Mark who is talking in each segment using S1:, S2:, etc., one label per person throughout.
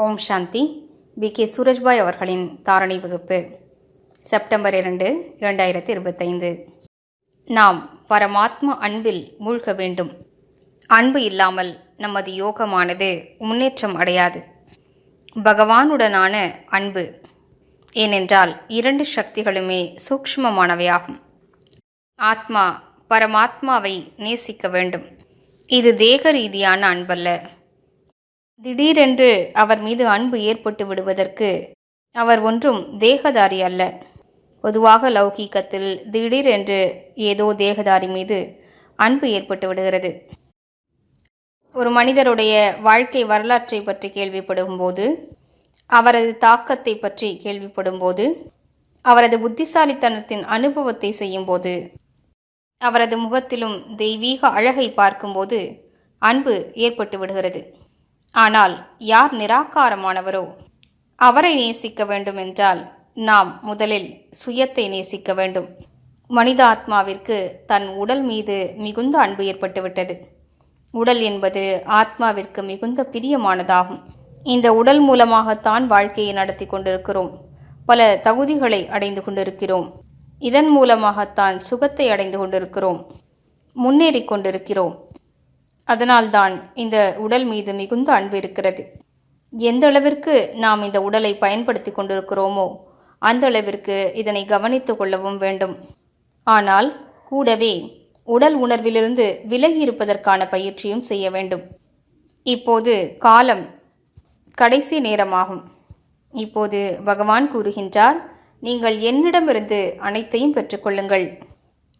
S1: ஓம் சாந்தி. B. K. Surajbhai அவர்களின் தாரணை வகுப்பு செப்டம்பர் இரண்டு இரண்டாயிரத்தி இருபத்தைந்து. நாம் பரமாத்மா அன்பில் மூழ்க வேண்டும். அன்பு இல்லாமல் நமது யோகமானது முன்னேற்றம் அடையாது. பகவானுடனான அன்பு ஏனென்றால் இரண்டு சக்திகளுமே சூக்ஷ்மமானவையாகும். ஆத்மா பரமாத்மாவை நேசிக்க வேண்டும். இது தேக ரீதியான அன்பல்ல. திடீரென்று அவர் மீது அன்பு ஏற்பட்டு விடுவதற்கு அவர் ஒன்றும் தேகதாரி அல்ல. பொதுவாக லௌகீகத்தில் திடீரென்று ஏதோ தேகதாரி மீது அன்பு ஏற்பட்டு விடுகிறது. ஒரு மனிதருடைய வாழ்க்கை வரலாற்றை பற்றி கேள்விப்படும்போது அவரது தாக்கத்தை பற்றி கேள்விப்படும்போது அவரது புத்திசாலித்தனத்தின் அனுபவத்தை செய்யும்போது அவரது முகத்திலும் தெய்வீக அழகை பார்க்கும்போது அன்பு ஏற்பட்டு விடுகிறது. ஆனால் யார் நிராகாரமானவரோ? அவரை நேசிக்க வேண்டும் என்றால் நாம் முதலில் சுயத்தை நேசிக்க வேண்டும். மனித ஆத்மாவிற்கு தன் உடல் மீது மிகுந்த அன்பு ஏற்பட்டுவிட்டது. உடல் என்பது ஆத்மாவிற்கு மிகுந்த பிரியமானதாகும். இந்த உடல் மூலமாகத்தான் வாழ்க்கையை நடத்தி கொண்டிருக்கிறோம். பல தகுதிகளை அடைந்து கொண்டிருக்கிறோம். இதன் மூலமாகத்தான் சுகத்தை அடைந்து கொண்டிருக்கிறோம். முன்னேறி கொண்டிருக்கிறோம். அதனால்தான் இந்த உடல் மீது மிகுந்த அன்பு இருக்கிறது. எந்த அளவிற்கு நாம் இந்த உடலை பயன்படுத்தி கொண்டிருக்கிறோமோ அந்த அளவிற்கு இதனை கவனித்து கொள்ளவும் வேண்டும். ஆனால் கூடவே உடல் உணர்விலிருந்து விலகி இருப்பதற்கான பயிற்சியும் செய்ய வேண்டும். இப்போது காலம் கடைசி நேரமாகும். இப்போது பகவான் கூறுகின்றார் நீங்கள் என்னிடமிருந்து அனைத்தையும் பெற்றுக்கொள்ளுங்கள்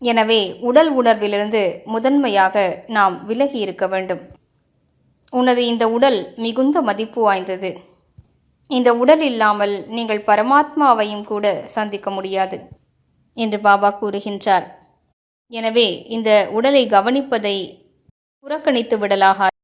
S1: எனவே உடல் உணர்விலிருந்து முதன்மையாக நாம் விலகி இருக்க வேண்டும். உனது இந்த உடல் மிகுந்த மதிப்பு வாய்ந்தது. இந்த உடல் இல்லாமல் நீங்கள் பரமாத்மாவையும் கூட சந்திக்க முடியாது என்று பாபா கூறுகின்றார். எனவே இந்த உடலை கவனிப்பதை புறக்கணித்து விடலாகாது.